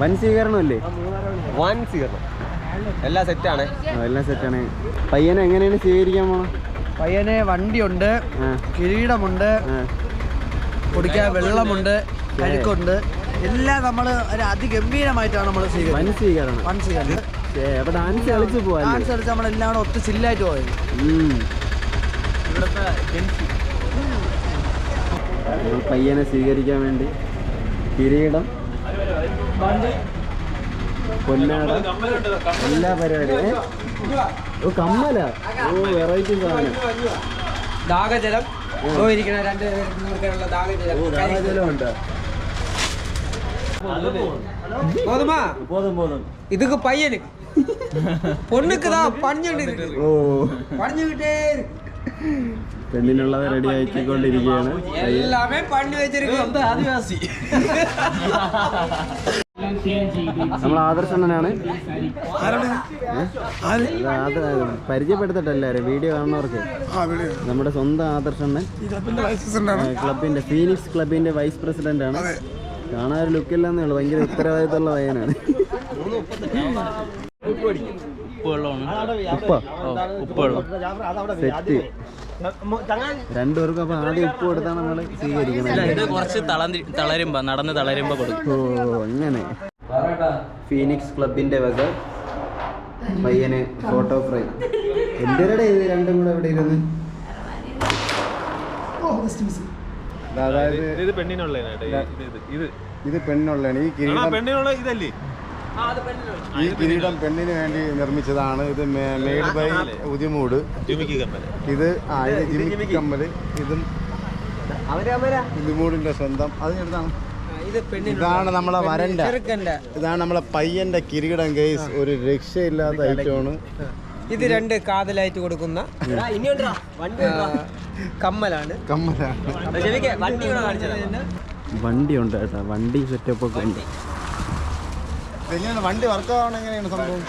വൻ സ്വീകരണമല്ലേ? വൻ സ്വീകരണം. എല്ലാം സെറ്റാണ് എല്ലാം സെറ്റാണ് പയ്യനെ എങ്ങനെയാണ് സ്വീകരിക്കാൻ പോണോ? പയ്യനെ വണ്ടിയുണ്ട് കിരീടമുണ്ട് കുടിക്കാൻ വെള്ളമുണ്ട് കഴുക്കുണ്ട് എല്ലാം നമ്മൾ ഒരു അതിഗംഭീരമായിട്ടാണ് നമ്മൾ വൻ സ്വീകരിക്കുന്നത് സ്വീകരണം. വൺ സ്വീകരണം ഡാൻസ് കളിച്ച് പോവാല്ലേ ഡാൻസ് കളിച്ച് നമ്മളെല്ലാം കൂടെ ഒത്തു ചില്ലായിട്ട് പോയത്. പയ്യനെ സ്വീകരിക്കാൻ വേണ്ടി കിരീടം പൊന്നാട എല്ലാ പരിപാടിയും ഏ? ഓ കമ്മല ഓ വെറൈറ്റി സാധനം ദാഹജലം ഇരിക്കണ രണ്ട് പേർക്കുള്ള ദാഹജലം ഓ ദാഹജലം ഉണ്ട് போதுமா போதும் போதும் இதுக்கு பையனுக்கு பொண்ணுக்கு தான் பணிஞ்சுட்டு இருக்கு ഓ பணிஞ்சுக்கிட்டே இருக்கு പെണ്ണിനുള്ളത് റെഡി ആക്കിക്കൊണ്ടിരിക്കുകയാണ് ആദിവാസി? നമ്മൾ ആദർശണ്ണനാണ്. പരിചയപ്പെടുത്തട്ടെ എല്ലാവരും വീഡിയോ കാണുന്നവർക്ക്. നമ്മുടെ സ്വന്തം ആദർശണ്ണൻ. ക്ലബിന്റെ ഫീനിക്സ് ക്ലബിന്റെ വൈസ് പ്രസിഡന്റ് ആണ്. കാണാൻ ഒരു ലുക്കില്ലെന്നേ ഉള്ളൂ. ഭയങ്കര ഉത്തരവാദിത്തമുള്ള പയ്യനാണ്. ഉപ്പ് ഉപ്പ്? സെറ്റ്. രണ്ടുപേർക്കും അപ്പൊ ആദ്യം ഉപ്പ് കൊടുത്താണ് നമ്മൾ സ്വീകരിക്കുന്നത്. ഇത് കുറച്ച് തളന്തി തളരുമ്പോ നടന്ന് തളരുമ്പോ കൊടുക്കും. ഓ അങ്ങനെ. ഫീനിക്സ് ക്ലബിന്റെ വക പയ്യന് ഫോട്ടോ ഫ്രെയിം. എന്തിനടെ ഇത് രണ്ടും കൂടെ എവിടെ ഇരുന്ന്? അതായത് ഇത് പെണ്ണിനുള്ളതിനായിട്ട് ഇത് ഇത് ഇത്. പെണ്ണിനുള്ളതാണ് ഈ കിരീടം പെണ്ണിനുള്ള ഇതല്ലേ? ഈ കിരീടം പെണ്ണിന് വേണ്ടി നിർമ്മിച്ചതാണ്. ഇത് മെയ്ഡ് ബൈ ഉദിമൂട്. ഇത് ആ ഇത് ജിമിക്കി കമ്മൽ. ഇതും ഉദിമൂടിന്റെ സ്വന്തം. അത് എടുത്താണ് ഇതാണ് നമ്മളെ വരണ്ട. ഇതാണ് നമ്മളെ പയ്യന്റെ കിരീടം കേസ് ഒരു രക്ഷയില്ലാത്ത ഐറ്റമാണ് ഇത് രണ്ട് കാതലായിട്ട് കൊടുക്കുന്ന കമ്മലാണ്. കമ്മലാണ്. വണ്ടി ഉണ്ട്. കേട്ടോ. വണ്ടി സെറ്റപ്പ് ഒക്കെ ഉണ്ട്. എങ്ങനെയാണ് വണ്ടി വർക്ക് ആവണം എങ്ങനെയാണ് സംഭവം?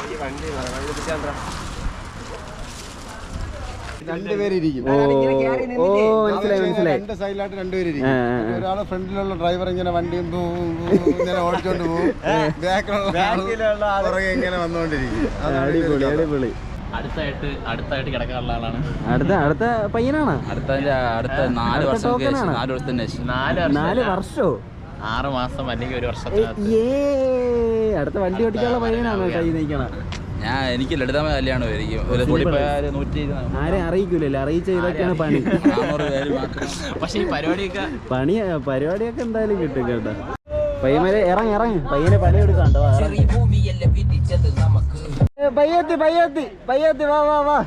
ഓ മനസ്സിലായി മനസ്സിലായി. രണ്ട് സൈഡിലായിട്ട്. ഒരാൾ ഫ്രണ്ടിലുള്ള ഡ്രൈവർ ഇങ്ങനെ വണ്ടി ഇങ്ങനെ ഓടിച്ചോണ്ട് പോകും. ബാക്കിലുള്ള പുറകെ ഇങ്ങനെ വന്നുകൊണ്ടിരിക്കും അടിപൊളി അടിപൊളി. അടുത്തായിട്ട് അടുത്തായിട്ട് കിടക്കാനുള്ള ആളാണ്. അടുത്ത അടുത്ത പയ്യനാണോ? അടുത്ത അടുത്ത നാല് വർഷം? നാല് വർഷം നാല് നാല് വർഷോ ആറ് മാസം അല്ലെങ്കിൽ ഒരു വർഷത്തിനകത്ത്. അടുത്ത വണ്ടി ഓടിക്കാനുള്ള പയ്യനാണോ ഞാൻ എനിക്ക് ലളിതമായ കല്യാണം ആയിരിക്കും. ഒരു നൂറ്റി ആരെ അറിയിക്കൂലല്ലോ. അറിയിച്ച ഇതൊക്കെയാണ് പണി. പക്ഷേ ഈ പരിപാടിയൊക്കെ പണി പരിപാടിയൊക്കെ എന്തായാലും കിട്ടും കേട്ടോ. പയ്യന്മാരെ ഇറങ്ങി ഇറങ്ങി. പയ്യനെ പണി എടുക്കാണ്ടോ പയ്യത്തി പയ്യത്തി പയ്യത്തി വാ വാ വാ.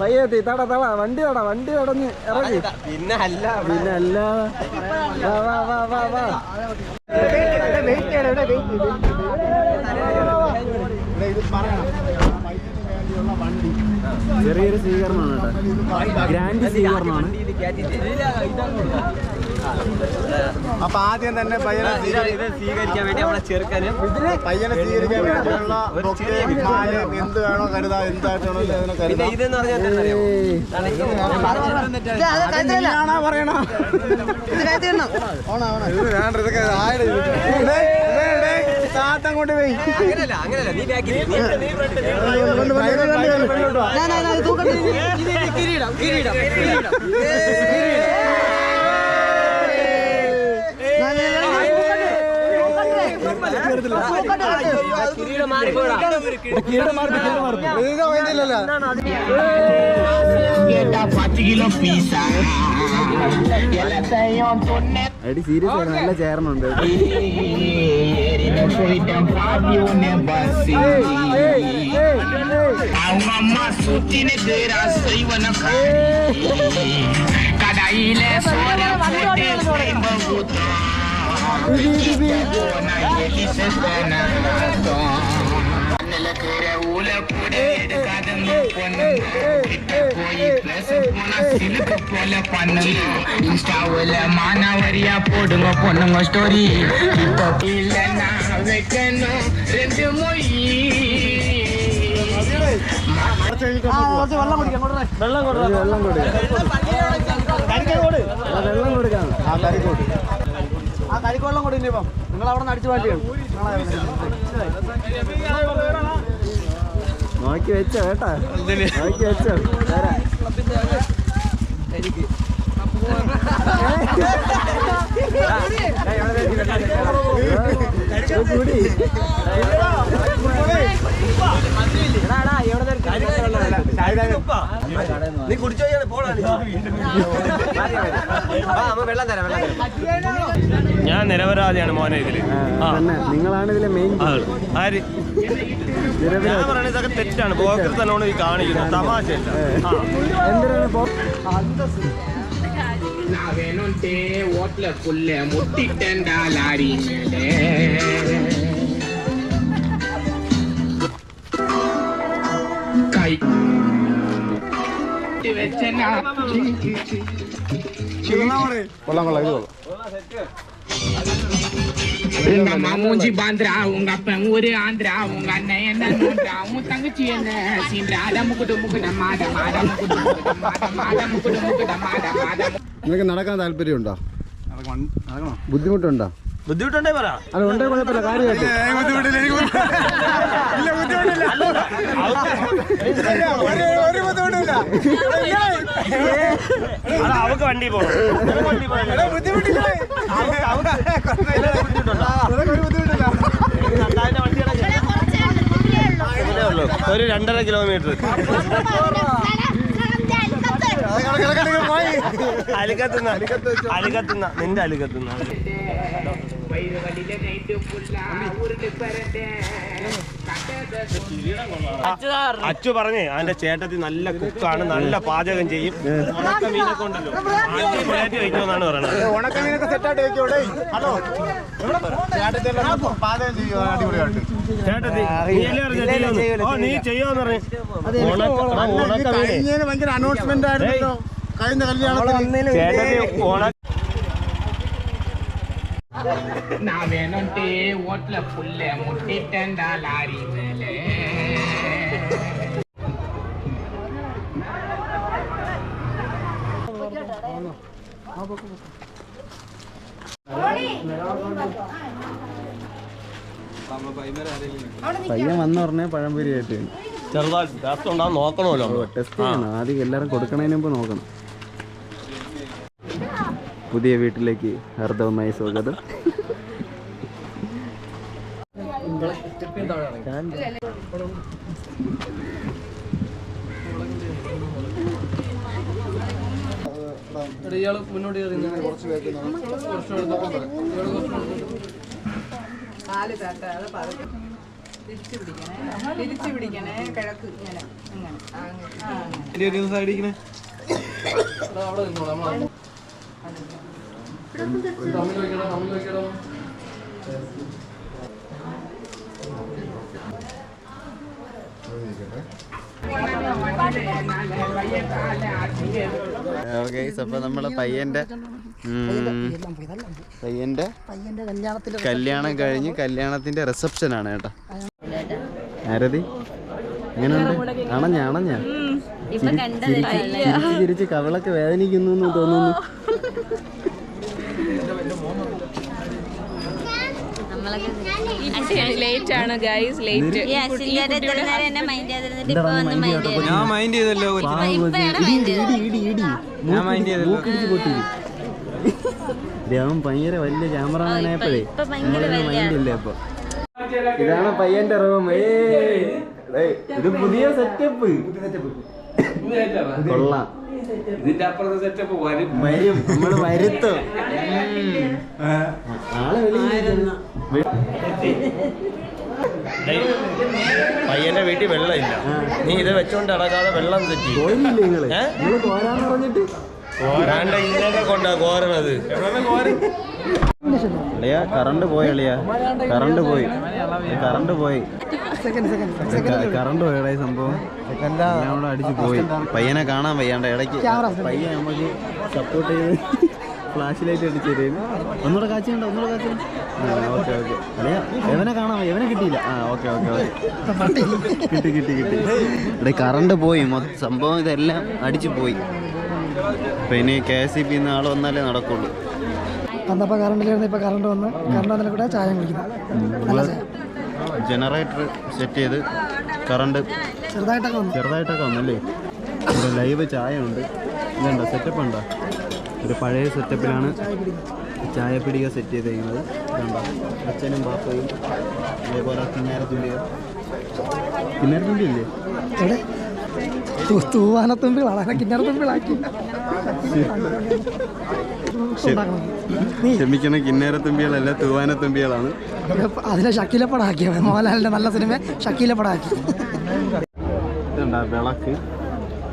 പയ്യത്തി തട തട വണ്ടി തട വണ്ടി തടഞ്ഞ് ഇറങ്ങി. പിന്നെ അല്ല. പിന്നെ അല്ല. വാ വാ ചെറിയൊരു സ്വീകരണമാണ് കേട്ടോ. ഗ്രാൻഡ് സ്വീകരണമാണ്. അപ്പൊ ആദ്യം തന്നെ പയ്യനെ സ്വീകരി- സ്വീകരിക്കാൻ വേണ്ടി നമ്മളെ ചെറുക്കന് പയ്യനെ സ്വീകരിക്കാൻ വേണ്ടിയുള്ള എന്ത് വേണോ കരുതാ എന്തായിട്ടാണോ കരുതാ. ഇതെന്ന് പറഞ്ഞാൽ ഇതൊക്കെ താത്തം കൊണ്ട് പോയി. അങ്ങനല്ല അങ്ങനല്ല നീ കിരീടം കിരീടം കിരീടം. കിരീടം. അടി സീരിയസ് ആണ്. നല്ല ചേർന്നുണ്ട് இன்ஸ்டாவில் மானாவரியா போடுங்க பொண்ணுங்க ஸ்டோரி இப்போ இல்லைன்னா வைக்கணும் ரெண்டு மொழி வெள்ளம் கொடுக்க வெள்ளம் கொடுக்க வெள்ளம் கொடுக்க வெள்ளம் கொடுக்க ആ കരിക്കോട്ട് വെള്ളം കൂടി ഇപ്പം. നിങ്ങൾ അവിടെ നിന്ന് അടിച്ചു മാറ്റിയാണ് നോക്കി വെച്ചോ കേട്ടാ. നോക്കി വെച്ചോ. തരാം. എവിടെ കുടി. നീ കുടിച്ചോ വെള്ളം തരാം വെള്ളം തരാം. ഞാൻ നിരപരാധിയാണ് മോനെ ഇതിൽ. നിങ്ങളാണ് ഇതിലെ മെയിൻ ആര്? ഞാൻ പറയുന്നത് ഇതൊക്കെ തെറ്റാണ്. പോക്കൃത്തനോട് ഈ കാണിക്കുന്നത് തമാശയല്ല ആ. എന്തിനാണ് ഓട്ല പുല്ല മുട്ടിട്ടാലാരി കൈ കൊള്ളാം കൊള്ളാം ഇത് കൊള്ളാം உங்க மாமூஞ்சி பாந்திரா உங்க அப்பன் ஊரு ஆந்திரா உங்க அண்ணன் என்ன நோண்டா உன் தங்கச்சி என்ன சீண்டா அட முக்குடு முக்குட மாட மாட முக்குடு முக்குட மாட மாட முக்குடு முக்குட மாட மாட നിങ്ങൾക്ക് നടക്കാൻ താല്പര്യമുണ്ടോ ബുദ്ധിമുട്ടുണ്ടോ ബുദ്ധിമുട്ടുണ്ടേ പറ അല്ല ഉണ്ടേ കുഴപ്പമില്ല കാര്യമായിട്ട് അത് അവക്ക് വണ്ടി പോകണം ഒരു രണ്ടര കിലോമീറ്റർ അലിക്കത്തുന്ന അലിക്കത്തുന്ന നിന്റെ അലിക്കത്തുന്ന അച്ചു പറഞ്ഞേ അവന്റെ ചേട്ടത്തി നല്ല കുക്കാണ് നല്ല പാചകം ചെയ്യും. ഉണക്കമീനൊക്കെ പറയുന്നത് ഹലോ. പാചകം ചേട്ടത്തി നീ പറഞ്ഞു അനൗൺസ്മെന്റ് കല്യാണത്തിന്. ചേട്ടത്തി ഉണക്ക ನಾವೇನೊಂಟಿ ಓಟ್ಲ ಫುಲ್ಲೆ ಮುಟ್ಟಿಟ್ಟೆಂಡ ಲಾರಿ ಮೇಲೆ വന്ന പറഞ്ഞേ പഴംപൊരിയായിട്ട് ചെറുതായിട്ട് നോക്കണമല്ലോ ടെസ്റ്റ് ചെയ്യണം. ആദ്യം എല്ലാവരും കൊടുക്കണതിന് മുമ്പ് നോക്കണം. പുതിയ വീട്ടിലേക്ക് ഹർദവമായ സ്വാഗതം. ഇയാൾ മുന്നോട്ട് തിരിച്ചു പിടിക്കണേ പിടിക്കണേ കിഴക്ക് നമ്മൾ തമ്മിൽ വെക്കണം തമ്മിൽ വെക്കണം ഓക്കെ അപ്പൊ നമ്മളെ പയ്യന്റെ പയ്യന്റെ കല്യാണം കഴിഞ്ഞ് കല്യാണത്തിന്റെ റിസപ്ഷൻ ആണ് കേട്ടോ. ആരതി? എങ്ങനെയുണ്ട്? അണഞ്ഞ അണഞ്ഞ ചിരി- ചിരിച്ച് കവളൊക്കെ വേദനിക്കുന്നു തോന്നുന്നു. ലേറ്റ് ആണ് ഗൈസ് ലേറ്റ് ഞാൻ മൈൻഡ് ചെയ്തല്ലോ ഞാൻ mind ചെയ്തല്ലോ. അവൻ ഭയങ്കര വലിയ ക്യാമറമാനായപ്പോഴേ മൈൻഡ് അപ്പൊ? ഇതാണ് പയ്യന്റെ റൂം ഇത് പുതിയ സെറ്റപ്പ് കൊള്ളാം. ഇതിന്റെ അപ്പുറത്തെ സെറ്റപ്പ് വരും. വരും. നമ്മൾ വരുത്തും. പയ്യന്റെ വീട്ടിൽ വെള്ളമില്ല. നീ ഇത് വെച്ചോണ്ട് അടക്കാതെ വെള്ളം തെറ്റി. പറഞ്ഞിട്ട്? കോരാണ്ട ഇതിനൊക്കെ കൊണ്ടാ കോരണത്. അളിയാ കറണ്ട് പോയി അളിയാ. കറണ്ട് പോയി. കറണ്ട് പോയി. കറണ്ട് പോയടാ ഈ സംഭവം. കൂടെ അടിച്ചു പോയി. പയ്യനെ കാണാൻ വയ്യാണ്ട ഇടയ്ക്ക് പയ്യൻ നമുക്ക് സപ്പോർട്ട് ചെയ്ത് ഫ്ലാഷ് ലൈറ്റ് അടിച്ചു തരും. ഒന്നുകൂടെ കാച്ചുണ്ടോ ഒന്നുകൂടെ കാച്ചു ഓക്കെ ഓക്കെ. അളിയാ എവനെ കാണാൻ എവനെ കിട്ടിയില്ല. ആ ഓക്കെ ഓക്കെ ഓക്കെ. കിട്ടി കിട്ടി കിട്ടി. ഇവിടെ കറണ്ട് പോയി. സംഭവം ഇതെല്ലാം അടിച്ചു പോയി. പിന്നെ കെ എസ് സി പി ആൾ വന്നാലേ നടക്കുള്ളൂ. അന്നപ്പോ കറണ്ടിലായിരുന്നു ഇപ്പോൾ കറണ്ട് വന്ന്. കറണ്ട് വന്നാലും കൂടെ ചായ. കുടിക്കുന്നത് ജനറേറ്റർ സെറ്റ് ചെയ്ത് കറണ്ട് ചെറുതായിട്ടൊക്കെ ചെറുതായിട്ടൊക്കെ വന്നല്ലേ? ഇവിടെ ലൈവ് ചായ ഉണ്ട് ഇതുണ്ടോ സെറ്റപ്പ് ഉണ്ടോ? ഒരു പഴയ സെറ്റപ്പിലാണ് ചായപ്പിടിക സെറ്റ് ചെയ്തിരിക്കുന്നത്. ഇതുണ്ടോ? അച്ഛനും പാപ്പയും അതേപോലെ കിന്നാരത്തുള്ളിയോ കിന്നാരത്തുള്ളി ഇല്ലേ ഇവിടെ കിന്നേരത്തുമ്പിളാക്കി ക്ഷമിക്കണം കിന്നേരത്തുമ്പികളല്ല തൂവാനത്തുമ്പികളാണ് അതിലെ ഷക്കീലപ്പടാക്കിയ മോഹൻലാലിന്റെ നല്ല സിനിമ ഷക്കീലപ്പടാക്കി ഇതുണ്ടോ വിളക്ക്?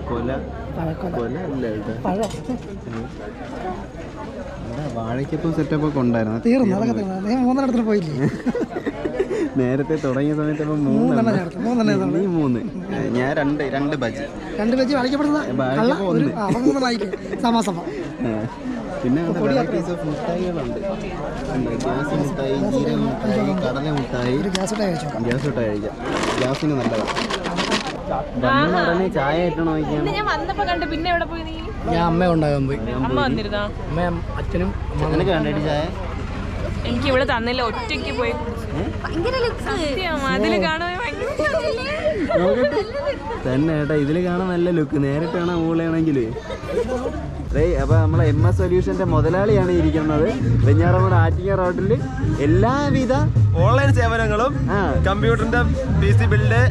കൊല? കൊല അല്ല വാഴയ്ക്കപ്പം സെറ്റപ്പ് ഒക്കെ ഉണ്ടായിരുന്നു? തീർന്നു അതൊക്കെ തീർന്നു. മൂന്നെണ്ണത്തിന് പോയില്ലേ? നേരത്തെ തുടങ്ങിയ സമയത്ത് ഇപ്പം മൂന്നെണ്ണം. മൂന്നെണ്ണം ചേർത്ത്. മൂന്നെണ്ണം നീ മൂന്ന്. ഞാൻ രണ്ട് രണ്ട് ബജി. രണ്ട് ബജി പിന്നെ ഓഫ്. ഗ്യാസ് കടല ഒരു ഗ്യാസ് ഗ്യാസ് കഴിക്കാം. ഗ്യാസിന് നല്ലതാണ് ചായ ഞാൻ വന്നപ്പോ കണ്ട്. പിന്നെ എവിടെ പോയി നീ? ഞാൻ അമ്മ ഉണ്ടാകാൻ പോയി. അമ്മ വന്നിരുന്നാ? അമ്മ അച്ഛനും നിനക്ക് കണ്ടിട്ട് ചായ? എനിക്ക് ഇവിടെ തന്നില്ല ഒറ്റയ്ക്ക് പോയി. അതിൽ കാണുമ്പോൾ തന്നെ ഏട്ടാ ഇതിൽ കാണാൻ നല്ല ലുക്ക്. നേരിട്ട് കാണാൻ ഊളയാണെങ്കിൽ അപ്പൊ നമ്മളെ എം എസ് സൊല്യൂഷന്റെ മുതലാളിയാണ് ഇരിക്കുന്നത്. വെഞ്ഞാറമൂട് ആറ്റിങ്ങ റോഡിൽ എല്ലാവിധ ഓൺലൈൻ സേവനങ്ങളും കമ്പ്യൂട്ടറിന്റെ പി സി ബിൽഡ്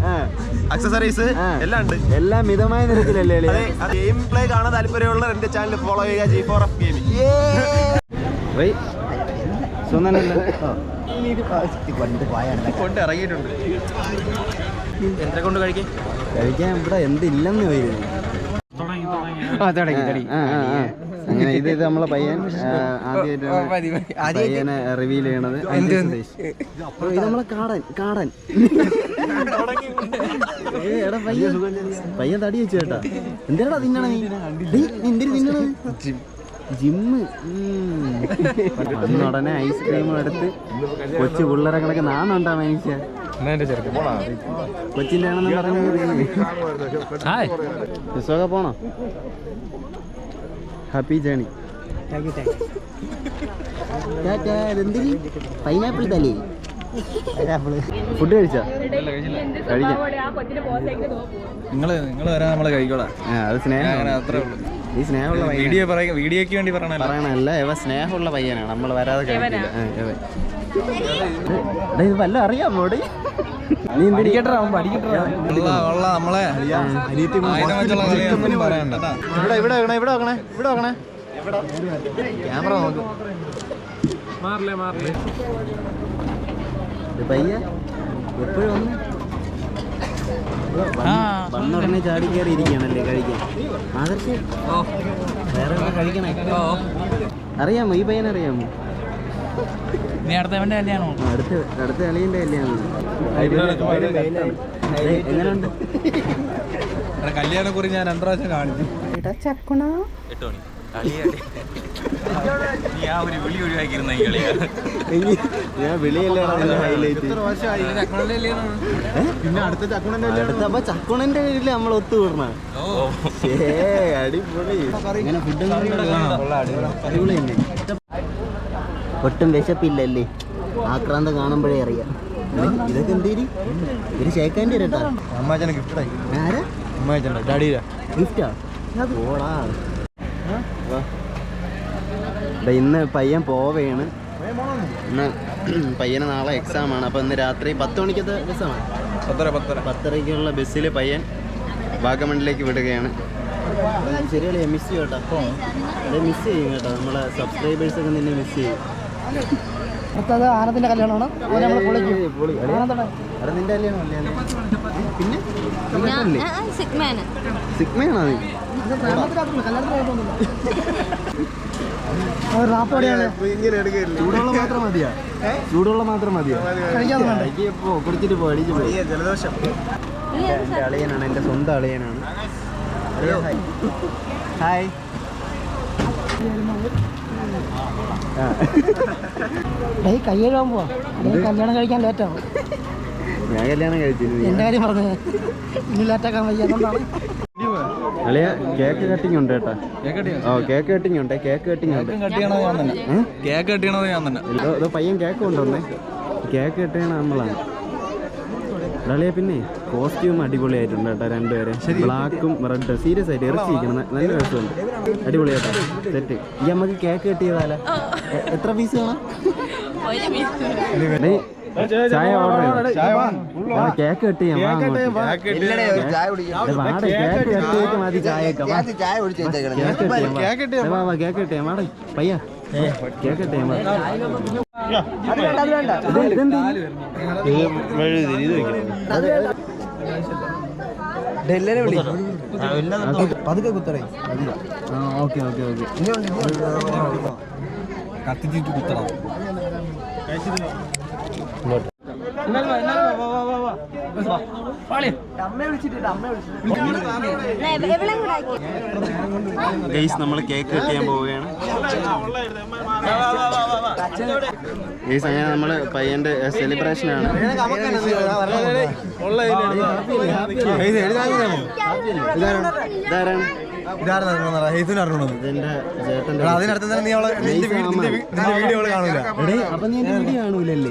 അക്സസറീസ് എല്ലാം ഉണ്ട്. എല്ലാം മിതമായ നിരക്കിലല്ലേ അതെ ഗെയിം പ്ലേ കാണാൻ താല്പര്യമുള്ള എന്റെ ചാനൽ ഫോളോ ചെയ്യുക ജി ഫോർ എഫ് ഗെയിമിംഗ് കൊണ്ട് ഇറങ്ങിയിട്ടുണ്ട്. കൊണ്ട് കഴിക്കാൻ? ഇവിടെ എന്തില്ലെന്ന്. അങ്ങനെ ഇത് ഇത് നമ്മളെ പയ്യൻ ആദ്യമായിട്ടാണ് പയ്യനെ റിവീൽ ചെയ്യണത് ഇത് നമ്മളെ കാടൻ കാടൻ. എടാ പയ്യൻ. പയ്യൻ തടി വെച്ചു കേട്ടാ. എന്തിനാടാ തിന്നണേ എന്തിനു തിന്നണ ജിമ്മ്. ഉടനെ ഐസ്ക്രീമും എടുത്ത് കൊച്ചു പിള്ളേരെ കണക്ക് നാണുണ്ടാ മനുഷ്യ? കൊച്ചിന്റെ ആണെന്ന് പറഞ്ഞു ബസ്സൊക്കെ പോണോ? ഹാപ്പി ജേണി പൈനാപ്പിൾ തലേ? ഫുഡ് കഴിച്ചാ? കഴിക്കാം. നിങ്ങൾ നിങ്ങൾ വരാൻ നമ്മളെ കഴിക്കോളാം. ആ അത് സ്നേഹം അത്രേ ഉള്ളൂ. ഈ സ്നേഹമുള്ള പയ്യൻ വീഡിയോ പറയാ വീഡിയോക്ക് വേണ്ടി പറയണല്ലോ പറയണല്ല ഇവ സ്നേഹമുള്ള പയ്യനാണ്. നമ്മൾ വരാതെ കഴിക്കില്ല ഇത് വല്ല അറിയാമോ? നീ പഠിക്കട്ടാ ഉള്ള നമ്മളെ. ആയിരം വെച്ചുള്ള കളിയൊന്നും പറയണ്ട ഇവിടെ ഇവിടെ വെക്കണേ ഇവിടെ വെക്കണേ ഇവിടെ വെക്കണേ. ക്യാമറ നോക്കും. പയ്യ. എപ്പോഴും വന്ന് വന്ന ഉടനെ ചാടി കയറി ഇരിക്കുകയാണല്ലേ കഴിക്കാൻ ആദർശ് വേറെ കഴിക്കണേ? അറിയാമോ ഈ പയ്യനെ അറിയാമോ? നീ അടുത്ത അവന്റെ കല്യാണോ? അടുത്ത അടുത്ത അളിയന്റെ കല്യാണം. എങ്ങനെയുണ്ട്? കല്യാണ കുറി ഞാൻ രണ്ടു പ്രാവശ്യം കാണിച്ചു. എട്ട് മണി. നീ ആ ഞാൻ വിളിയല്ലേ ഹൈലൈറ്റ് പിന്നെ അടുത്ത അടുത്ത അപ്പൊ ചക്കുണന്റെ പേരിൽ നമ്മൾ ഒത്തുകൂടണ അടിപൊളി. ഇങ്ങനെ ഫുഡ് അടിപൊളി ഒട്ടും വിശപ്പില്ലല്ലേ. ആക്രാന്ത കാണുമ്പോഴേ അറിയാം. ഇതൊക്കെ എന്തേരി ഒരു ശേഖാന്റെ കേട്ടാ അമ്മാച്ചനെ ഗിഫ്റ്റ് ആരാ? അമ്മാച്ചന്റെ ഡാഡിയിലാ ഗിഫ്റ്റാ ഓടാ. വാ. ഇന്ന് പയ്യൻ പോവേണ് ഇന്ന് പയ്യന് നാളെ എക്സാം ആണ്. അപ്പോൾ ഇന്ന് രാത്രി പത്ത് മണിക്കത്തെ ബസ്സാണ് പത്തര പത്തര. പത്തരയ്ക്കുള്ള ബസ്സിൽ പയ്യൻ വാഗമണിലേക്ക് വിടുകയാണ്. ശരിയല്ലേ മിസ് ചെയ്യും കേട്ടോ. അതെ മിസ് ചെയ്യും കേട്ടോ. നമ്മളെ സബ്സ്ക്രൈബേഴ്സ് ഒക്കെ നിന്നെ മിസ് ചെയ്യും. അടുത്തത് ആനന്ദിന്റെ കല്യാണമാണ്. അവനെ നമ്മൾ പൊളിക്കും. പിന്നെ? സിഗ്മയാണോ നീ? ചൂടുവെള്ളം മാത്രം മതിയാ. ചൂടുള്ള മാത്രം മതിയാ. കഴിക്കാതെ കുടിച്ചിട്ട് അടിച്ച് പോ ജലദോഷം. എന്റെ അളിയനാണ് എന്റെ സ്വന്തം അളിയനാണ്. ഹായ്. ആ. ഡേയ് കൈ കഴുകാൻ പോവാ കല്യാണം കഴിക്കാൻ ലേറ്റാവും ഞാൻ കല്യാണം കഴിച്ചിരുന്നു. എന്റെ കാര്യം പറഞ്ഞു ഇനി ലേറ്റാക്കാൻ വയ്യ അളിയ കേക്ക് കട്ടിങ് ഉണ്ട് കേട്ടാ. ഓ കേക്ക് കട്ടിങ് ഉണ്ട് കേക്ക് കട്ടിങ് ഉണ്ട്? കേക്ക് കട്ടിയണത് ഞാൻ തന്നെ? ഇതോ പയ്യൻ കേക്ക് കൊണ്ടുവന്നേ. കേക്ക് കെട്ടണ നമ്മളാണ്. ഡളിയ പിന്നെ കോസ്റ്റ്യൂം അടിപൊളിയായിട്ടുണ്ട് കേട്ടോ രണ്ടുപേരെ. ബ്ലാക്കും റെഡ് സീരിയസ് ആയിട്ട് ഇറച്ചിരിക്കണം. നല്ല രസമുണ്ട്. അടിപൊളിയായിട്ടോ? സെറ്റ് ഈ നമുക്ക് കേക്ക് കെട്ടിയതാല എത്ര പീസ് വേണം? ഡേയ്, ചായ ഓർഡർ കേക്ക് കെട്ടി കേക്ക് മതി വാ. കേക്ക് പയ്യ. കേക്ക് പതുക്കെ കുത്തറേ ഓക്കെ ഓക്കെ ഓക്കെ. കത്തിച്ചിട്ട് കുത്തണം. ഗൈസ് നമ്മൾ കേക്ക് കെട്ടിയാൻ പോവുകയാണ്. ഗൈസ് അങ്ങനെ നമ്മൾ പയ്യന്റെ സെലിബ്രേഷൻ ആണ്. ഇതാരാണ്? ഇതെന്റെ ചേട്ടന്റെ അതിനടുത്ത് തന്നെ നീ അവളെ നിന്റെ വീ- നിന്റെ വീ- നിന്റെ വീഡിയോ അവൾ കാണൂല. എടേ, അപ്പൊ നീ എന്റെ വീഡിയോ കാണൂലല്ലേ.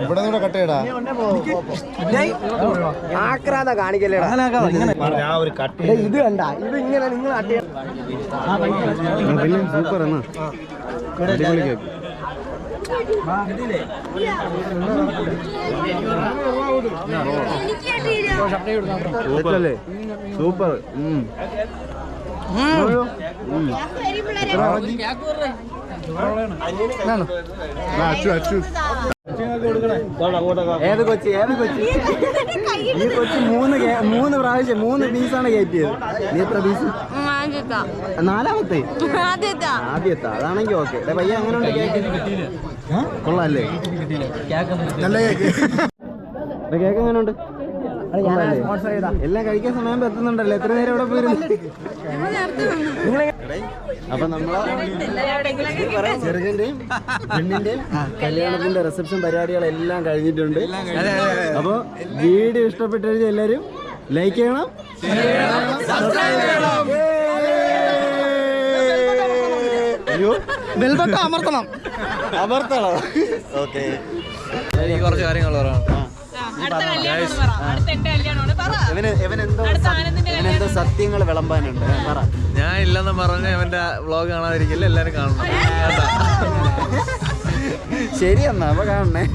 ഇവിടെ കട്ട് ചെയ്യടാ. കാണിക്കല്ലേടാ. ഞാൻ ഒരു കട്ട് ഇത് കണ്ട. ഇത് ഇങ്ങനെ നിങ്ങൾ സൂപ്പർ എന്നാ അടിപൊളി കേക്ക്. സൂപ്പർ. ഏത് കൊച്ചി? ഏത് കൊച്ചി? ഈ കൊച്ചി മൂന്ന് മൂന്ന് പ്രാവശ്യം മൂന്ന് പീസാണ് കയറ്റിയത്. നീ എത്ര പീസ്? നാലാമത്തെ? ആദ്യത്താ. അതാണെങ്കിൽ ഓക്കെ. പയ്യ അങ്ങനെ ഉണ്ട് കേക്ക് കൊള്ളാല്ലേ? നല്ല കേക്ക്. കേക്ക് എങ്ങനെ ഉണ്ട്? എല്ലാം കഴിക്കാൻ സമയം എത്തുന്നുണ്ടല്ലോ. എത്ര നേരം ഇവിടെ പോയിരുന്നു? അപ്പൊ നമ്മളെ ചെറുകന്റെയും പെണ്ണിന്റെയും കല്യാണത്തിന്റെ റിസപ്ഷൻ പരിപാടികളെല്ലാം കഴിഞ്ഞിട്ടുണ്ട്. അപ്പൊ വീഡിയോ ഇഷ്ടപ്പെട്ടു എല്ലാരും ലൈക്ക് ചെയ്യണം. അയ്യോ ബെൽബട്ടം അമർത്തണം. അമർത്തണം. ഓക്കെ. എനിക്ക് കുറച്ച് കാര്യങ്ങൾ പറയാം. സത്യങ്ങൾ വിളമ്പാനുണ്ട്. പറ. ഞാൻ ഇല്ലെന്ന് പറഞ്ഞ് അവന്റെ വ്ളോഗ് കാണാതിരിക്കില്ല എല്ലാരും കാണണം. ശരിയെന്നാ ശരി എന്നാ അപ്പൊ കാണണേ.